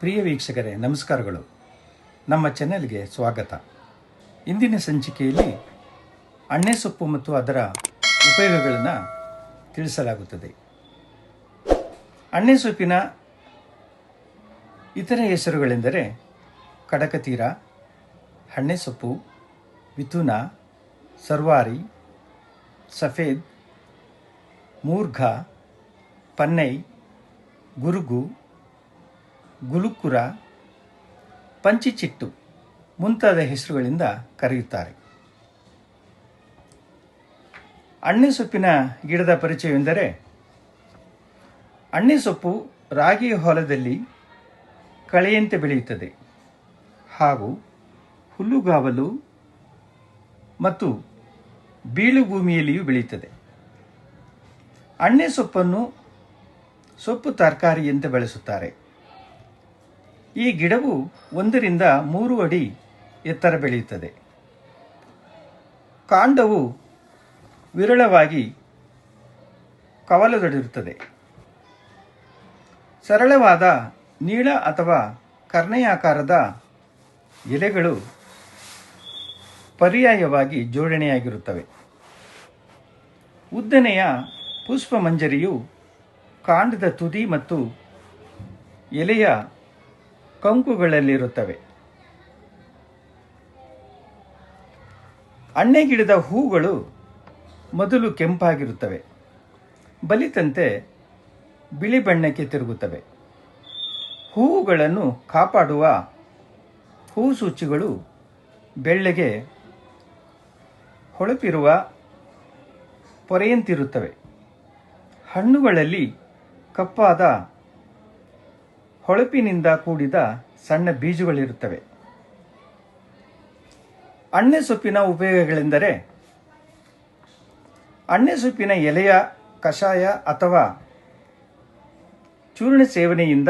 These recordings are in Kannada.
ಪ್ರಿಯ ವೀಕ್ಷಕರೇ, ನಮಸ್ಕಾರಗಳು. ನಮ್ಮ ಚಾನೆಲ್ಗೆ ಸ್ವಾಗತ. ಇಂದಿನ ಸಂಚಿಕೆಯಲ್ಲಿ ಅಣ್ಣೆ ಸೊಪ್ಪು ಮತ್ತು ಅದರ ಉಪಯೋಗಗಳನ್ನು ತಿಳಿಸಲಾಗುತ್ತದೆ. ಅಣ್ಣೆ ಸೊಪ್ಪಿನ ಇತರ ಹೆಸರುಗಳೆಂದರೆ ಕಡಕತೀರ, ಹಣ್ಣೆ ಸೊಪ್ಪು, ಮಿಥುನ, ಸರ್ವಾರಿ, ಸಫೇದ್, ಮೂರ್ಘ, ಪನ್ನೈ, ಗುರುಗು ಗುಲುಕುರ ಪಂಚಿಚಿಟ್ಟು ಮುಂತಾದ ಹೆಸರುಗಳಿಂದ ಕರೆಯುತ್ತಾರೆ. ಅಣ್ಣೆ ಸೊಪ್ಪಿನ ಗಿಡದ ಪರಿಚಯವೆಂದರೆ, ಅಣ್ಣೆ ಸೊಪ್ಪು ರಾಗಿ ಹೊಲದಲ್ಲಿ ಕಳೆಯಂತೆ ಬೆಳೆಯುತ್ತದೆ. ಹಾಗೂ ಹುಲ್ಲುಗಾವಲು ಮತ್ತು ಬೀಳುಭೂಮಿಯಲ್ಲಿಯೂ ಬೆಳೆಯುತ್ತದೆ. ಅಣ್ಣೆ ಸೊಪ್ಪನ್ನು ಸೊಪ್ಪು ತರಕಾರಿಯಂತೆ ಬೆಳೆಸುತ್ತಾರೆ. ಈ ಗಿಡವು ಒಂದರಿಂದ ಮೂರು ಅಡಿ ಎತ್ತರ ಬೆಳೆಯುತ್ತದೆ. ಕಾಂಡವು ವಿರಳವಾಗಿ ಕವಲದೊಡಿರುತ್ತದೆ ಸರಳವಾದ ನೀಳ ಅಥವಾ ಕರ್ಣೆಯಾಕಾರದ ಎಲೆಗಳು ಪರ್ಯಾಯವಾಗಿ ಜೋಡಣೆಯಾಗಿರುತ್ತವೆ. ಉದ್ದನೆಯ ಪುಷ್ಪಮಂಜರಿಯು ಕಾಂಡದ ತುದಿ ಮತ್ತು ಎಲೆಯ ಕಂಕುಗಳಲ್ಲಿರುತ್ತವೆ. ಅಣ್ಣೆ ಗಿಡದ ಹೂಗಳು ಮೊದಲು ಕೆಂಪಾಗಿರುತ್ತವೆ. ಬಲಿತಂತೆ ಬಿಳಿ ಬಣ್ಣಕ್ಕೆ ತಿರುಗುತ್ತವೆ. ಹೂವುಗಳನ್ನು ಕಾಪಾಡುವ ಹೂ ಸೂಚಿಗಳು ಬೆಳ್ಳಗೆ ಹೊಳಪಿರುವ ಪೊರೆಯಂತಿರುತ್ತವೆ. ಹಣ್ಣುಗಳಲ್ಲಿ ಕಪ್ಪಾದ ಹೊಳಪಿನಿಂದ ಕೂಡಿದ ಸಣ್ಣ ಬೀಜಗಳಿರುತ್ತವೆ. ಅಣ್ಣೆ ಸೊಪ್ಪಿನ ಉಪಯೋಗಗಳೆಂದರೆ, ಅಣ್ಣೆ ಸೊಪ್ಪಿನ ಎಲೆಯ ಕಷಾಯ ಅಥವಾ ಚೂರ್ಣ ಸೇವನೆಯಿಂದ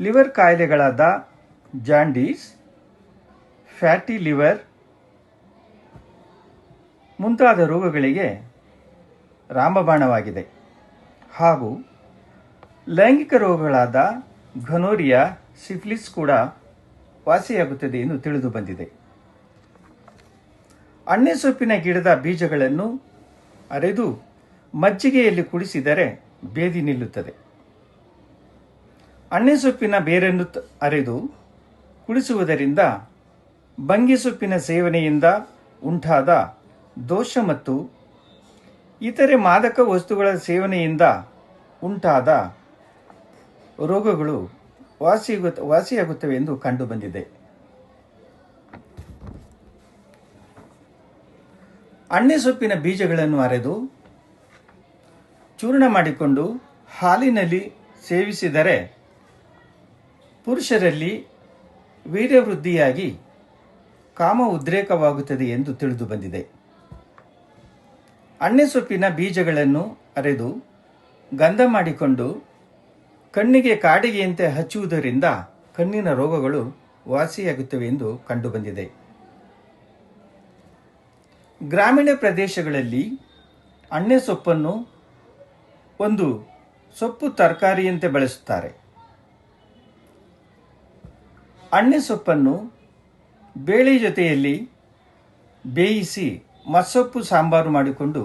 ಲಿವರ್ ಕಾಯಿಲೆಗಳಾದ ಜಾಂಡೀಸ್, ಫ್ಯಾಟಿ ಲಿವರ್ ಮುಂತಾದ ರೋಗಗಳಿಗೆ ರಾಮಬಾಣವಾಗಿದೆ. ಹಾಗೂ ಲೈಂಗಿಕ ರೋಗಗಳಾದ ಘನೋರಿಯಾ, ಸಿಫ್ಲಿಸ್ ಕೂಡ ವಾಸಿಯಾಗುತ್ತದೆ ಎಂದು ತಿಳಿದು ಬಂದಿದೆ. ಅಣ್ಣೆ ಸೊಪ್ಪಿನ ಗಿಡದ ಬೀಜಗಳನ್ನು ಅರೆದು ಮಜ್ಜಿಗೆಯಲ್ಲಿ ಕುಡಿಸಿದರೆ ಬೇದಿ ನಿಲ್ಲುತ್ತದೆ. ಅಣ್ಣೆ ಸೊಪ್ಪಿನ ಬೇರನ್ನು ಅರೆದು ಕುಡಿಸುವುದರಿಂದ ಬಂಗಿ ಸೊಪ್ಪಿನ ಸೇವನೆಯಿಂದ ಉಂಟಾದ ದೋಷ ಮತ್ತು ಇತರೆ ಮಾದಕ ವಸ್ತುಗಳ ಸೇವನೆಯಿಂದ ಉಂಟಾದ ರೋಗಗಳು ವಾಸಿ ವಾಸಿಯಾಗುತ್ತವೆ ಎಂದು ಕಂಡುಬಂದಿದೆ ಅಣ್ಣೆ ಸೊಪ್ಪಿನ ಬೀಜಗಳನ್ನು ಅರೆದು ಚೂರ್ಣ ಮಾಡಿಕೊಂಡು ಹಾಲಿನಲ್ಲಿ ಸೇವಿಸಿದರೆ ಪುರುಷರಲ್ಲಿ ವೀರ್ಯವೃದ್ಧಿಯಾಗಿ ಕಾಮ ಉದ್ರೇಕವಾಗುತ್ತದೆ ಎಂದು ತಿಳಿದು ಬಂದಿದೆ. ಅಣ್ಣೆ ಸೊಪ್ಪಿನ ಬೀಜಗಳನ್ನು ಅರೆದು ಗಂಧ ಮಾಡಿಕೊಂಡು ಕಣ್ಣಿಗೆ ಕಾಡಿಗೆಯಂತೆ ಹಚ್ಚುವುದರಿಂದ ಕಣ್ಣಿನ ರೋಗಗಳು ವಾಸಿಯಾಗುತ್ತವೆ ಎಂದು ಕಂಡುಬಂದಿದೆ. ಗ್ರಾಮೀಣ ಪ್ರದೇಶಗಳಲ್ಲಿ ಅಣ್ಣೆ ಸೊಪ್ಪನ್ನು ಒಂದು ಸೊಪ್ಪು ತರಕಾರಿಯಂತೆ ಬಳಸುತ್ತಾರೆ. ಅಣ್ಣೆ ಸೊಪ್ಪನ್ನು ಬೇಳೆ ಜೊತೆಯಲ್ಲಿ ಬೇಯಿಸಿ ಮಸೊಪ್ಪು ಸಾಂಬಾರು ಮಾಡಿಕೊಂಡು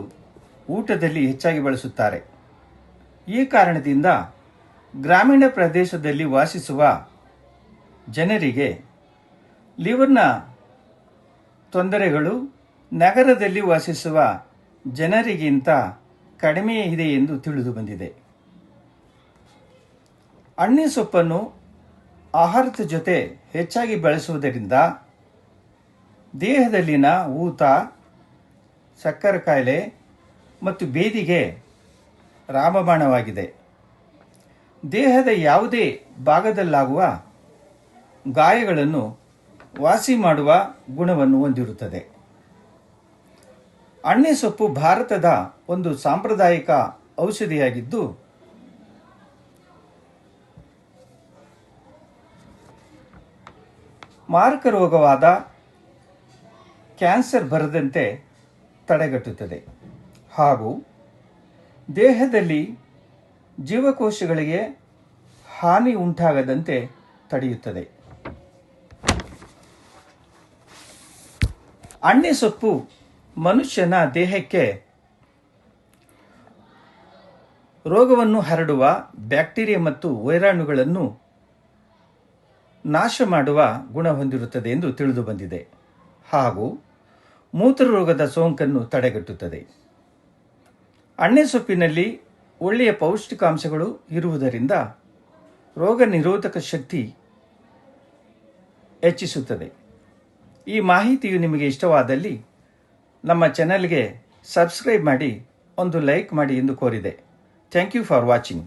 ಊಟದಲ್ಲಿ ಹೆಚ್ಚಾಗಿ ಬಳಸುತ್ತಾರೆ. ಈ ಕಾರಣದಿಂದ ಗ್ರಾಮೀಣ ಪ್ರದೇಶದಲ್ಲಿ ವಾಸಿಸುವ ಜನರಿಗೆ ಲಿವರ್ನ ತೊಂದರೆಗಳು ನಗರದಲ್ಲಿ ವಾಸಿಸುವ ಜನರಿಗಿಂತ ಕಡಿಮೆ ಇದೆ ಎಂದು ತಿಳಿದು ಬಂದಿದೆ. ಅಣ್ಣೆ ಸೊಪ್ಪನ್ನು ಆಹಾರದ ಜೊತೆ ಹೆಚ್ಚಾಗಿ ಬಳಸುವುದರಿಂದ ದೇಹದಲ್ಲಿನ ಊತ, ಸಕ್ಕರೆ ಕಾಯಿಲೆ ಮತ್ತು ಬೇದಿಗೆ ರಾಮಬಾಣವಾಗಿದೆ. ದೇಹದ ಯಾವುದೇ ಭಾಗದಲ್ಲಾಗುವ ಗಾಯಗಳನ್ನು ವಾಸಿ ಮಾಡುವ ಗುಣವನ್ನು ಹೊಂದಿರುತ್ತದೆ. ಅಣ್ಣೆ ಸೊಪ್ಪು ಭಾರತದ ಒಂದು ಸಾಂಪ್ರದಾಯಿಕ ಔಷಧಿಯಾಗಿದ್ದು, ಮಾರಕ ರೋಗವಾದ ಕ್ಯಾನ್ಸರ್ ಬರದಂತೆ ತಡೆಗಟ್ಟುತ್ತದೆ. ಹಾಗೂ ದೇಹದಲ್ಲಿ ಜೀವಕೋಶಗಳಿಗೆ ಹಾನಿ ಉಂಟಾಗದಂತೆ ತಡೆಯುತ್ತದೆ. ಅಣ್ಣೆ ಸೊಪ್ಪು ಮನುಷ್ಯನ ದೇಹಕ್ಕೆ ರೋಗವನ್ನು ಹರಡುವ ಬ್ಯಾಕ್ಟೀರಿಯಾ ಮತ್ತು ವೈರಾಣುಗಳನ್ನು ನಾಶ ಮಾಡುವ ಗುಣ ಹೊಂದಿರುತ್ತದೆ ಎಂದು ತಿಳಿದು ಬಂದಿದೆ. ಹಾಗೂ ಮೂತ್ರರೋಗದ ಸೋಂಕನ್ನು ತಡೆಗಟ್ಟುತ್ತದೆ. ಅಣ್ಣೆ ಸೊಪ್ಪಿನಲ್ಲಿ ಒಳ್ಳೆಯ ಪೌಷ್ಟಿಕಾಂಶಗಳು ಇರುವುದರಿಂದ ರೋಗ ನಿರೋಧಕ ಶಕ್ತಿ ಹೆಚ್ಚಿಸುತ್ತದೆ. ಈ ಮಾಹಿತಿಯು ನಿಮಗೆ ಇಷ್ಟವಾದಲ್ಲಿ ನಮ್ಮ ಚಾನೆಲ್ಗೆ ಸಬ್ಸ್ಕ್ರೈಬ್ ಮಾಡಿ, ಒಂದು ಲೈಕ್ ಮಾಡಿ ಎಂದು ಕೋರಿದೆ. Thank you for watching